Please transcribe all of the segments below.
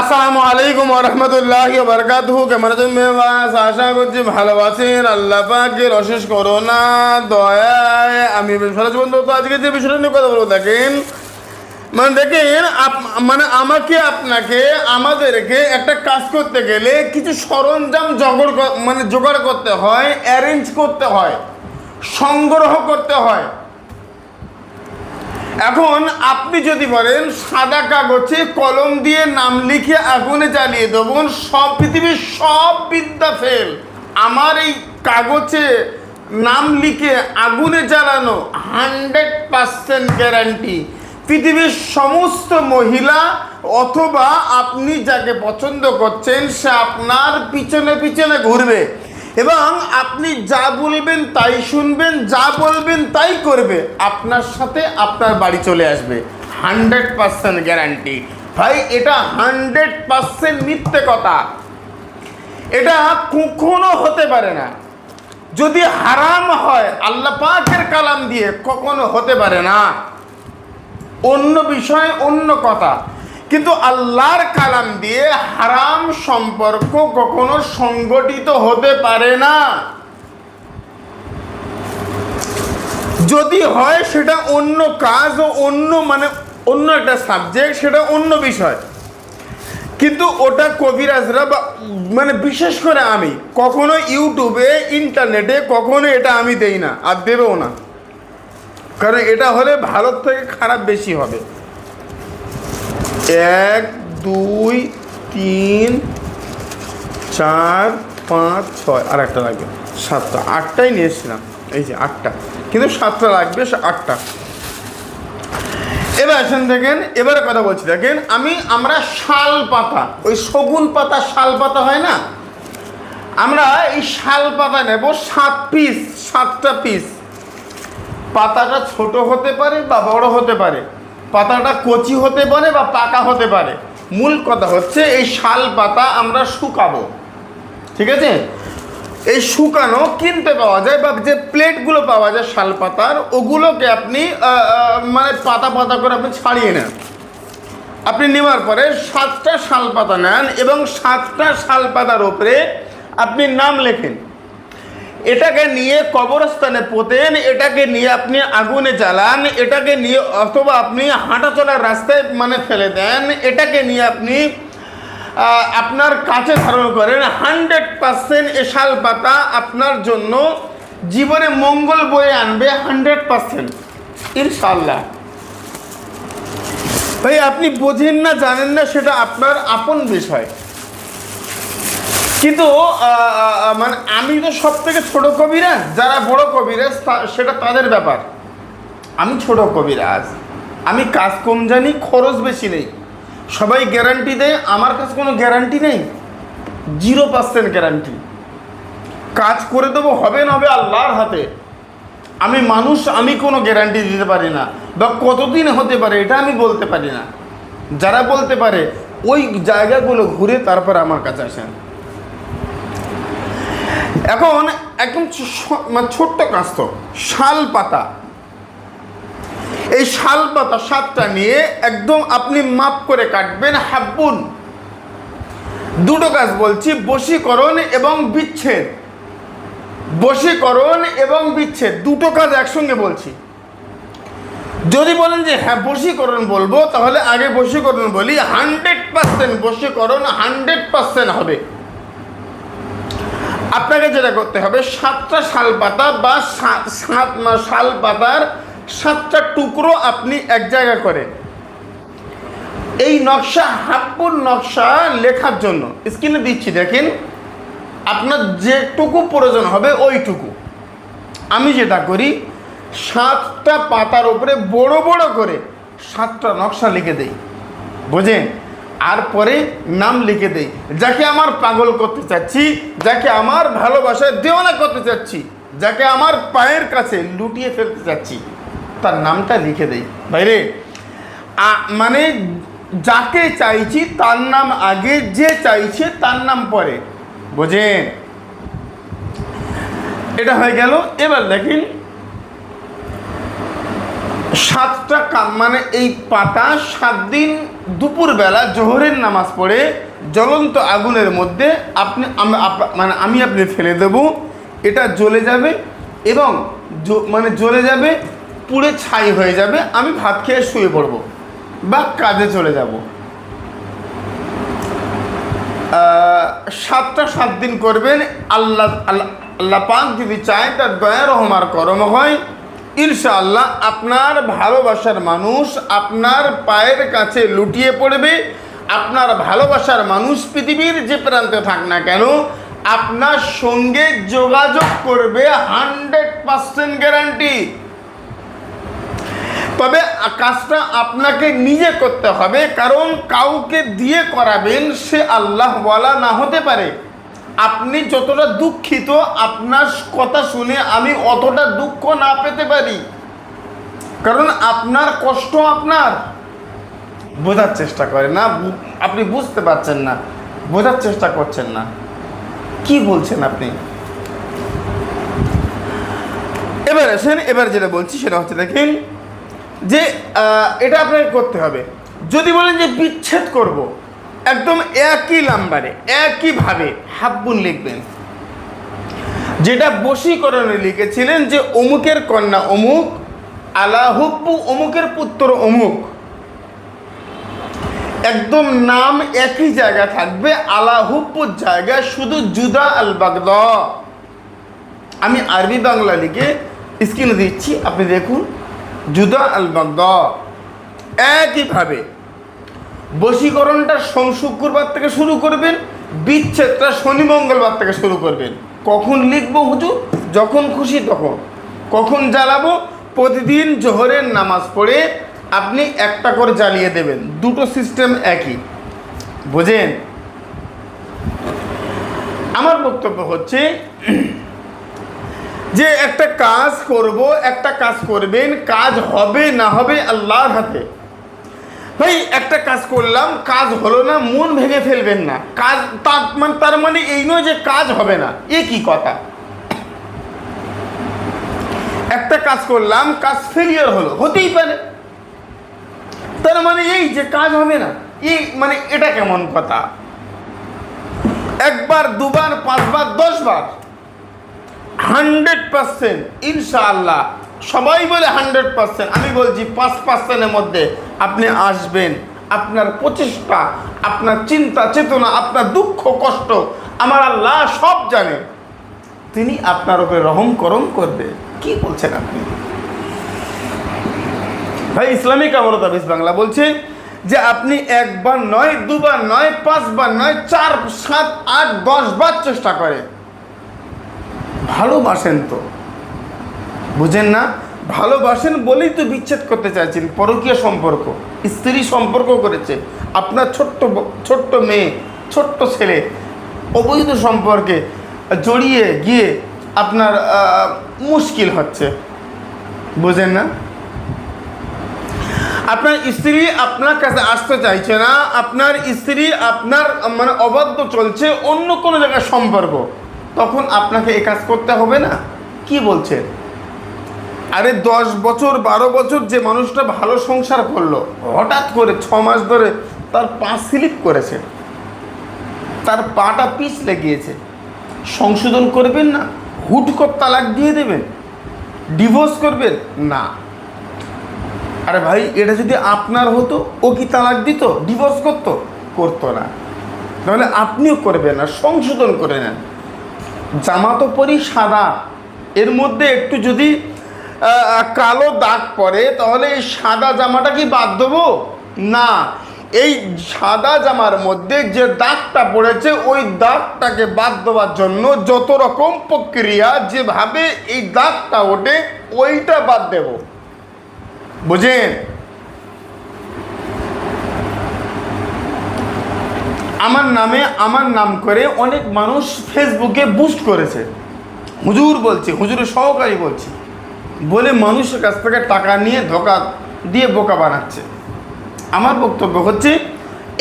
আসসালামু আলাইকুম রহমতুল্লাহ বরকাতুহু কেমন মেবাস আশা করছি ভালো আছেন। আল্লাহ পাকের অশেষ করোনা দয়ায় আমি ফরাজ বন্ধু, তো আজকে যে বিষয়টা নিয়ে কথা বলব, দেখেন মানে দেখেন মানে আমাকে, আপনাকে, আমাদেরকে একটা কাজ করতে গেলে কিছু সরঞ্জাম জগড় মানে জোগাড় করতে হয় অ্যারেঞ্জ করতে হয়, সংগ্রহ করতে হয়। এখন আপনি যদি বলেন সাদা কাগজে কলম দিয়ে নাম লিখে আগুনে জ্বালিয়ে দেবেন, সব পৃথিবীর সব বিদ্যা ফেল। আমার এই কাগজে নাম লিখে আগুনে জ্বালানো হান্ড্রেড পার্সেন্ট গ্যারান্টি। পৃথিবীর সমস্ত মহিলা অথবা আপনি যাকে পছন্দ করছেন, সে আপনার পিছনে পিছনে ঘুরবে। এবং আপনি যা বলবেন তাই শুনবেন, যা বলবেন তাই করবে। আপনার সাথে আপনার বাড়ি চলে আসবে। Hundred percent guarantee. ভাই, এটা হান্ড্রেড পার্সেন্ট মিথ্যে কথা। এটা কখনো হতে পারে না। যদি হারাম হয়, আল্লাহ পাকের কালাম দিয়ে কখনো হতে পারে না। অন্য বিষয় অন্য কথা। কিন্তু আল্লাহর কালাম দিয়ে হারাম সম্পর্ক কখনো সংগঠিত হতে পারে না। যদি হয়, সেটা অন্য কাজ ও অন্য মানে অন্য একটা সাবজেক্ট সেটা অন্য বিষয়। কিন্তু ওটা কবিরাজরা বা মানে বিশেষ করে আমি কখনো ইউটিউবে, ইন্টারনেটে কখনো এটা আমি দেই না আর দেবেও না। কারণ এটা হলে ভারত থেকে খারাপ বেশি হবে। এক, দুই, তিন, চার, পাঁচ, ছয়, আর একটা লাগবে। সাতটা। আটটাই নিয়ে এসেছিলাম এই যে আটটা। কিন্তু সাতটা লাগবে আটটা। এবার আসেন দেখেন, এবারে কথা বলছি। দেখেন, আমি, আমরা শাল পাতা, ওই শগুন পাতা শাল পাতা হয় না? আমরা এই শাল পাতা নেব সাত পিস সাতটা পিস পাতাটা ছোট হতে পারে বা বড় হতে পারে। পাতাটা কচি হতে পারে বা পাকা হতে পারে। মূল কথা হচ্ছে এই শাল পাতা আমরা শুকাবো। ঠিক আছে? এই শুকানো কিনতে পাওয়া যায় বা যে প্লেটগুলো পাওয়া যায় শাল পাতার, ওগুলোকে আপনি মানে পাতা পাতা করে আপনি ছাড়িয়ে নেন। আপনি নেওয়ার পরে সাতটা শাল পাতা নেন এবং সাতটা শাল পাতার ওপরে আপনি নাম লেখেন। এটাকে নিয়ে কবরস্থানে পোতেন, এটাকে নিয়ে আপনি আগুনে জ্বালান, এটাকে নিয়ে অথবা আপনি হাঁটা চলার রাস্তায় মানে ফেলে দেন, এটাকে নিয়ে আপনি আপনার কাছে ধারণ করেন। হান্ড্রেড পার্সেন্ট এ শাল পাতা আপনার জন্য জীবনে মঙ্গল বয়ে আনবে, হান্ড্রেড পার্সেন্ট। ইনশাল্লাহ ভাই, আপনি বোঝেন না, জানেন না, সেটা আপনার আপন বিষয়। কিন্তু মানে আমি তো সব থেকে ছোট কবিরাজ যারা বড় কবিরাজ সেটা তাদের ব্যাপার। আমি ছোট কবিরাজ আমি কাজ কম জানি, খরচ বেশি নেই। সবাই গ্যারান্টি দেয়, আমার কাছে কোনো গ্যারান্টি নেই। জিরো পার্সেন্ট গ্যারান্টি কাজ করে দেবো, হবে না হবে আল্লাহর হাতে। আমি মানুষ, আমি কোনো গ্যারান্টি দিতে পারি না। বা কতদিন হতে পারে, এটা আমি বলতে পারি না। যারা বলতে পারে, ওই জায়গাগুলো ঘুরে তারপর আমার কাছে আসেন। এখন একদম মানে ছোট্ট কাজ তো, শাল পাতা। এই শাল পাতা সাতটা নিয়ে একদম আপনি মাপ করে কাটবেন হাব্বুন। দুটো কাজ বলছি, বশীকরণ এবং বিচ্ছেদ। বশীকরণ এবং বিচ্ছেদ, দুটো কাজ একসঙ্গে বলছি। যদি বলেন যে হ্যাঁ বশীকরণ বলব, তাহলে আগে বশীকরণ বলি, হান্ড্রেড পার্সেন্ট বশীকরণ হান্ড্রেড পার্সেন্ট হবে। আপনাকে যেটা করতে হবে, সাতটা শাল পাতা বা সাত শাল পাতার সাতটা টুকরো আপনি এক জায়গা করেন। এই নকশা হাপ্পুর নকশা লেখার জন্য, স্ক্রিনে দিচ্ছি, দেখেন, আপনার যেটুকু প্রয়োজন হবে ওইটুকু। আমি যেটা করি, সাতটা পাতার উপরে বড় বড় করে সাতটা নকশা লিখে দেই। বোঝেন? আর পরে নাম লিখে দেই। যাকে আমার পাগল করতে চাচ্ছি, যাকে আমার ভালোবাসায় দেওয়ানা করতে চাচ্ছি, যাকে আমার পায়ের কাছে লুটিয়ে ফেলতে চাচ্ছি, তার নামটা লিখে দেই। বাইরে মানে যাকে চাইছি তার নাম আগে, যে চাইছে তার নাম পরে। বোঝেন? এটা হয়ে গেল। এবার দেখেন, সাতটা কাম মানে এই পাতা সাত দিন দুপুরবেলা জোহরের নামাজ পড়ে জ্বলন্ত আগুনের মধ্যে আপনি মানে আমি আপনি ফেলে দেব, এটা জ্বলে যাবে এবং মানে জ্বলে যাবে, পুড়ে ছাই হয়ে যাবে, আমি ভাত খেয়ে শুয়ে পড়ব বা কাজে চলে যাব। সাতটা সাত দিন করবেন, আল্লাহ আল্লাহ পাক যদি চায় তার দয়া রহমার করম হয় ইনশাআল্লাহ আপনার ভালোবাসার মানুষ আপনার পায়ের কাছে লুটিয়ে পড়বে, আপনার ভালোবাসার মানুষ পৃথিবীর যে প্রান্তে থাক না কেন, আপনার সঙ্গে যোগাযোগ করবে হান্ড্রেড পার্সেন্ট গ্যারান্টি। তবে কাজটা আপনাকে নিজে করতে হবে, কারণ কাউকে দিয়ে করাবেন সে আল্লাহ বলা না হতে পারে। আপনি যতটা দুঃখিত আপনার কথা শুনে আমি অতটা দুঃখ না পেতে পারি। কারণ আপনার কষ্ট আপনার। বোঝার চেষ্টা করে না আপনি বুঝতে পারছেন না, বোঝার চেষ্টা করছেন না। কি বলছেন আপনি? এবার আসেন, এবার যেটা বলছি সেটা হচ্ছে দেখেন যে এটা আপনাকে করতে হবে। যদি বলেন যে বিচ্ছেদ করব একদম একই নাম্বারে, একইভাবে হাব্বুন লিখবেন। যেটা বশীকরণে লিখেছিলেন যে, অমুকের কন্যা অমুক আলাহুব্বু অমুকের পুত্র অমুক। একদম নাম একই জায়গা থাকবে আলাহুব্বুর জায়গায় শুধু জুদা আল বাগদা। আমি আরবি বাংলা লিখে স্ক্রিনে দিচ্ছি, আপনি দেখুন, জুদা আল বাগদা। একইভাবে বশীকরণটা সোম শুক্রবার থেকে শুরু করবেন, বিচ্ছেদটা শনি মঙ্গলবার থেকে শুরু করবেন। কখন লিখব হুজুর? যখন খুশি তখন। কখন জ্বালাবো? প্রতিদিন জোহরের নামাজ পড়ে আপনি একটা করে জ্বালিয়ে দেবেন। দুটো সিস্টেম একই। বোঝেন? আমার বক্তব্য হচ্ছে যে একটা কাজ করব, একটা কাজ করবেন, কাজ হবে না হবে আল্লাহর হাতে। ভাই একটা কাজ করলাম, কাজ হলো না, মন ভেঙে ফেলবেন না। কাজ, তার মানে তার মানে এই নয় যে কাজ হবে না, এ কি কথা? একটা কাজ করলাম, কাজ ফেলিয়ার হলো, হতেই পারে। তার মানে এই যে কাজ হবে না, এই মানে এটা কেমন কথা? একবার, দুবার, পাঁচবার, দশবার হান্ড্রেড পার্সেন্ট ইনশাআল্লাহ সবাই বলে হান্ড্রেড পার্সেন্ট, আমি বলছি পাঁচ পার্সেন্টের মধ্যে আপনি আসবেন। আপনার প্রচেষ্টা, আপনার চিন্তা, চেতনা, আপনার দুঃখ, কষ্ট, আমার আল্লাহ সব জানে। তিনি আপনার উপরে রহম করম করবে। কি বলছেন আপনি? ভাই, ইসলামিক আমরত হাদিস বাংলা বলছে যে আপনি একবার নয়, দুবার নয়, পাঁচবার নয়, চার, সাত, আট, দশ বার চেষ্টা করেন ভালোবাসেন তো। বুঝেন না? ভালোবাসেন বলেই তো বিচ্ছেদ করতে চাইছেন, পরকীয় সম্পর্ক। স্ত্রী সম্পর্ক করেছে, আপনার ছোট্ট ছোট্ট মেয়ে, ছোট্ট ছেলে, অবৈধ সম্পর্কে জড়িয়ে গিয়ে আপনার মুশকিল হচ্ছে। বুঝেন না? আপনার স্ত্রী আপনার কাছে আসতে চাইছে না, আপনার স্ত্রী আপনার মানে অবাধ্য চলছে অন্য কোনো জায়গায় সম্পর্ক। তখন আপনাকে এ কাজ করতে হবে না? কি বলছেন? আরে দশ বছর, বারো বছর যে মানুষটা ভালো সংসার করল, হঠাৎ করে ছ মাস ধরে তার পা স্লিপ করেছে। তার পাটা পিছলে গিয়েছে সংশোধন করবেন না? হুট করে তালাক দিয়ে দেবেন? ডিভোর্স করবেন? না। আরে ভাই, এটা যদি আপনার হতো, ও কি তালাক দিত? ডিভোর্স করতো? করতো না। তাহলে আপনিও করবেন না, সংশোধন করে নেন। জামা তো পরি সাদা। এর মধ্যে একটু যদি কালো দাগ পড়ে, তাহলে এই সাদা জামাটা কি বাদ দেবো? না, এই সাদা জামার মধ্যে যে দাগটা পড়েছে, ওই দাগটাকে বাদ দেওয়ার জন্য যত রকম প্রক্রিয়া যেভাবে এই দাগটা ওঠে, ওইটা বাদ দেব। বুঝেন? আমার নামে আমার নাম করে অনেক মানুষ ফেসবুকে বুস্ট করেছে। হুজুর বলছে, হুজুরের সহকারী বলছি। বলে মানুষের কাছ থেকে টাকা নিয়ে ধোকা দিয়ে বোকা বানাচ্ছে। আমার বক্তব্য হচ্ছে,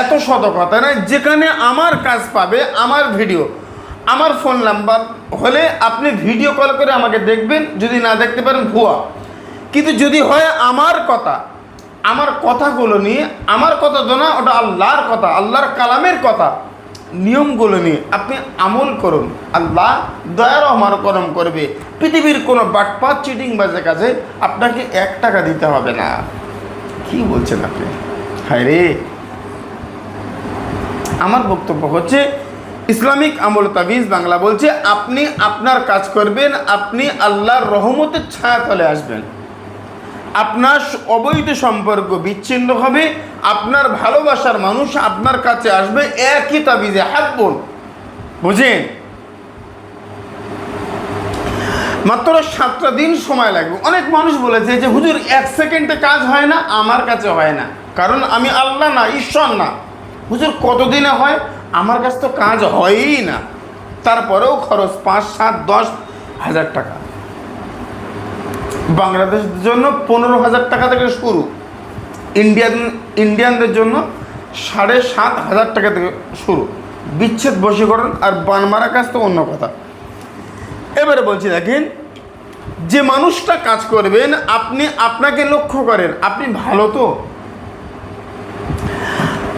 এত শত কথা নয় যেখানে আমার কাজ পাবে, আমার ভিডিও, আমার ফোন নাম্বার হলে আপনি ভিডিও কল করে আমাকে দেখবেন, যদি না দেখতে পারেন ভুয়া। কিন্তু যদি হয় আমার কথা, আমার কথাগুলো নিয়ে, আমার কথা তো না, ওটা আল্লাহর কথা, আল্লাহর কালামের কথা নিয়মগুলো নিয়ে আপনি আমল করুন। আল্লাহ দয়া রহমান করম করবে। পৃথিবীর কোনো বাটপাত চিটিং বাজে কাছে আপনাকে এক টাকা দিতে হবে না। কি বলছেন আপনি? হায় রে! আমার বক্তব্য হচ্ছে, ইসলামিক আমল তাবিজ বাংলা বলছে, আপনি আপনার কাজ করবেন, আপনি আল্লাহর রহমতের ছায়া তলে আসবেন। আপনার অবৈধ সম্পর্ক বিচ্ছিন্ন হবে আপনার ভালোবাসার মানুষ আপনার কাছে আসবে একই তাবিজে হাব্বন বুঝেন? মাত্র সাতটা দিন সময় লাগবে। অনেক মানুষ বলেছে যে, হুজুর, এক সেকেন্ডে কাজ হয় না, আমার কাছে হয় না। কারণ আমি আল্লাহ না, ঈশ্বর না। হুজুর, কতদিনে হয়? আমার কাছে তো কাজ হয়ই না। তারপরেও খরচ পাঁচ, সাত, দশ হাজার টাকা। বাংলাদেশের জন্য পনেরো হাজার টাকা থেকে শুরু। ইন্ডিয়ান, ইন্ডিয়ানদের জন্য সাড়ে সাত হাজার টাকা থেকে শুরু। বিচ্ছেদ, বশীকরণ আর বানমারা কাজ তো অন্য কথা। এবারে বলছি, দেখেন, যে মানুষটা কাজ করবেন, আপনি আপনাকে লক্ষ্য করেন, আপনি ভালো তো?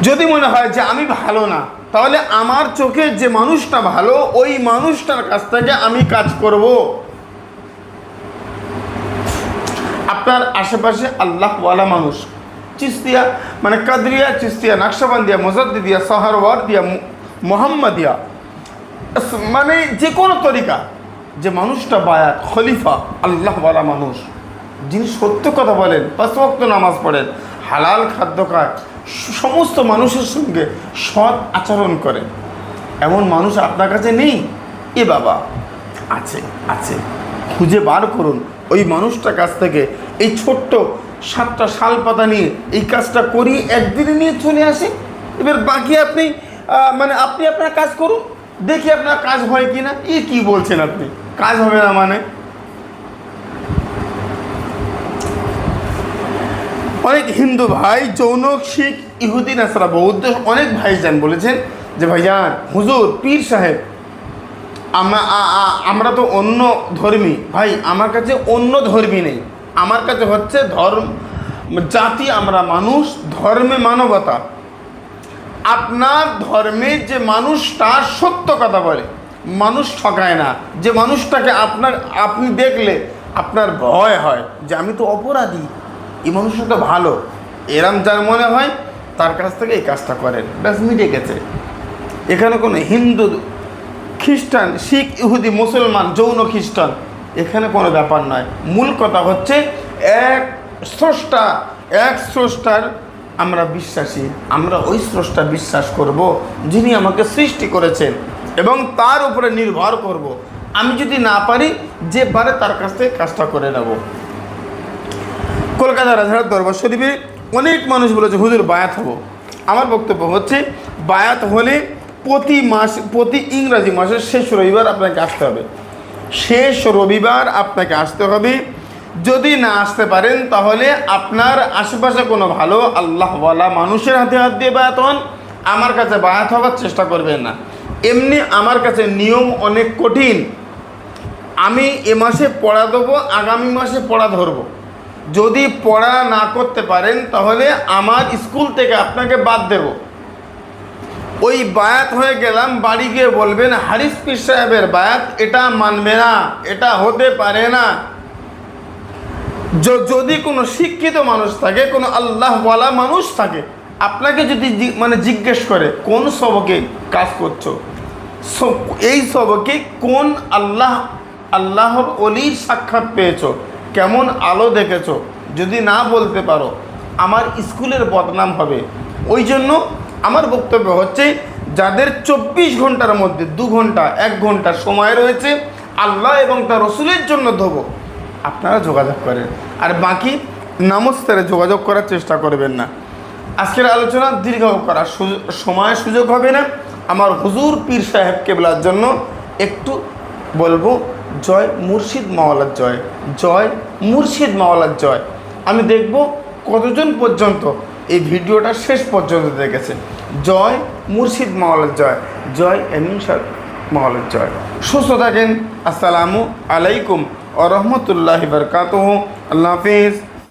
যদি মনে হয় যে আমি ভালো না, তাহলে আমার চোখে যে মানুষটা ভালো, ওই মানুষটার কাছ থেকে আমি কাজ করব। আপনার আশেপাশে আল্লাহওয়ালা মানুষ। চিস্তিয়া মানে কাদরিয়া, চিস্তিয়া, নাকশাবান্দিয়া, মোজাদ্দিদিয়া সাহারওয়ার দিয়া মোহাম্মদিয়া। মানে যে কোনো তরিকা, যে মানুষটা বায়াত, খলিফা, আল্লাহওয়ালা মানুষ, যিনি সত্য কথা বলেন, পাঁচ নামাজ পড়েন, হালাল খাদ্য খায় সমস্ত মানুষের সঙ্গে সৎ আচরণ করে। এমন মানুষ আপনার কাছে নেই? এ বাবা, আছে আছে। খুঁজে বার করুন। ওই মানুষটার কাছ থেকে এই ছোট্ট সাতটা শাল পাতা নিয়ে এই কাজটা করি, একদিনে নিয়ে চলে আসে। এবার বাকি আপনি মানে আপনি আপনার কাজ করুন, দেখি আপনার কাজ হয় কি না এ কি বলছেন আপনি? কাজ হবে না মানে? অনেক হিন্দু ভাই যৌন শিখ, ইহুদি নাসারা বৌদ্ধ, অনেক ভাইজান বলেছেন যে, ভাইজান, হুজুর, পীর সাহেব আমরা তো অন্য ধর্মী। ভাই, আমার কাছে অন্য ধর্মী নেই। আমার কাছে হচ্ছে ধর্ম, জাতি আমরা মানুষ, ধর্মে মানবতা। আপনার ধর্মের যে মানুষটা সত্য কথা বলে। মানুষ ঠকায় না। যে মানুষটাকে আপনার, আপনি দেখলে আপনার ভয় হয় যে আমি তো অপরাধী, এই মানুষটা তো ভালো। এরম যার মনে হয়, তার কাছ থেকে এই কাজটা করেন। ব্যাস, মিটে গেছে। এখানে কোনো হিন্দু খ্রিস্টান, শিখ, ইহুদি, মুসলমান, যৌন খ্রিস্টান। এখানে কোনো ব্যাপার নয়। মূল কথা হচ্ছে এক স্রষ্টা, এক স্রষ্টার আমরা বিশ্বাসী। আমরা ওই স্রষ্টা বিশ্বাস করব যিনি আমাকে সৃষ্টি করেছেন এবং তার উপরে নির্ভর করব। আমি যদি না পারি, যে পারে তার কাছ থেকে কাজটা করে নেব। কলকাতা রাজহাট দরবার শরীফে অনেক মানুষ বলেছে, হুজুর বায়াত হব। আমার বক্তব্য হচ্ছে, বায়াত হলে প্রতি মাস, প্রতি ইংরাজি মাসের শেষ রবিবার আপনাকে আসতে হবে। শেষ রবিবার আপনাকে আসতে হবে। যদি না আসতে পারেন, তাহলে আপনার আশেপাশে কোনো ভালো আল্লাহওয়ালা মানুষের হাতে হাত দিয়ে বায়াত হন। আমার কাছে বায়াত হওয়ার চেষ্টা করবেন না। এমনি আমার কাছে নিয়ম অনেক কঠিন। আমি এ মাসে পড়া দেবো, আগামী মাসে পড়া ধরবো। যদি পড়া না করতে পারেন, তাহলে আমার স্কুল থেকে আপনাকে বাদ দেব। ওই বায়াত হয়ে গেলাম, বাড়ি গিয়ে বলবেন, হারিস পীর সাহেবের বায়াত, এটা মানবে না, এটা হতে পারে না। যদি কোনো শিক্ষিত মানুষ থাকে, কোনো আল্লাহওয়ালা মানুষ থাকে, আপনাকে যদি মানে জিজ্ঞেস করে, কোন সবকে কাজ করছ? এই সবকে কোন আল্লাহ, আল্লাহর অলির সাক্ষাৎ পেয়েছ? কেমন আলো দেখেছ? যদি না বলতে পারো, আমার স্কুলের বদনাম হবে। ওই জন্য আমার বক্তব্য হচ্ছে, যাদের চব্বিশ ঘণ্টার মধ্যে দু ঘণ্টা, এক ঘণ্টা সময় রয়েছে, আল্লাহ এবং তার রসুলের জন্য দেবো আপনারা যোগাযোগ করেন। আর বাকি নামস্তারে যোগাযোগ করার চেষ্টা করবেন না। আজকের আলোচনা দীর্ঘ করার সময় সুযোগ হবে না। আমার হুজুর পীর সাহেব কেবলার জন্য একটু বলব, জয় মুর্শিদ মাওলার জয় জয় মুর্শিদ মাওলার জয়। আমি দেখব কতজন পর্যন্ত এই ভিডিওটা শেষ পর্যন্ত দেখেছেন। জয় মুর্শিদ মহলের জয় জয় এমিন মহলের জয়। সুস্থ থাকেন, আসসালামু আলাইকুম ও রহমতুল্লাহ বরকাত আল্লাহ হাফিজ।